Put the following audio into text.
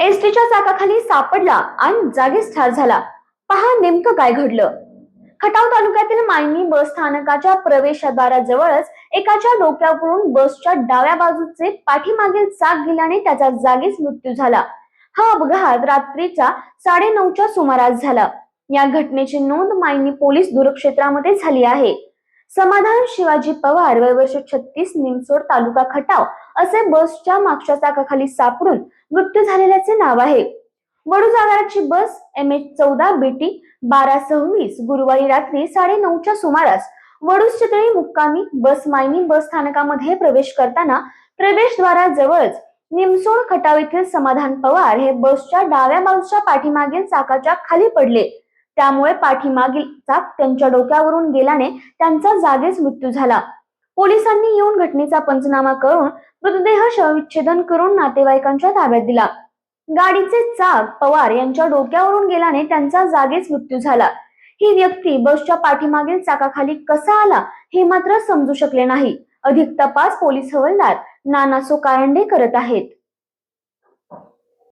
एसटीच्या चाकाखाली सापडला आणि जागीच ठार झाला. पहा नेमकं काय घडलं. खटाव तालुक्यातील मायनी बस स्थानकाच्या प्रवेशद्वाराजवळच एकाच्या डोक्यावरून बसच्या डाव्या बाजूचे पाठीमागील चाक गेल्याने त्याचा जागीच मृत्यू झाला. हा अपघात रात्रीच्या साडेनऊच्या सुमारास झाला. या घटनेची नोंद मायनी पोलीस दूरक्षेत्रामध्ये झाली आहे. समाधान शिवाजी पवार वय वर्ष छत्तीस निमसोड तालुका खटाव असे बसच्या मागच्या चाकाखाली सापडून मृत्यू झालेल्याचे नाव आहे. वडू आगाराची बस एम एच चौदा बीटी बारा सव्वीस गुरुवारी रात्री साडे नऊच्या सुमारास वडूज चितळी मुक्कामी बस मायनी बस स्थानकामध्ये प्रवेश करताना प्रवेशद्वाराजवळच निमसोड खटाव येथील समाधान पवार हे बसच्या डाव्या बाजूच्या पाठीमागील चाकाच्या खाली पडले. त्यामुळे पाठीमागील चाक त्यांच्या डोक्यावरून गेल्याने त्यांचा जागीच मृत्यू झाला. पोलिसांनी येऊन घटनेचा पंचनामा करून मृतदेह शवविच्छेदन करून नातेवाईकांच्या ताब्यात दिला. गाडीचे चाक पवार यांच्या डोक्यावरून गेल्याने त्यांचा जागीच मृत्यू झाला. ही व्यक्ती बसच्या पाठीमागील चाकाखाली कसा आला हे मात्र समजू शकले नाही. अधिक तपास पोलीस हवालदार नानासो कारंडे करत आहेत.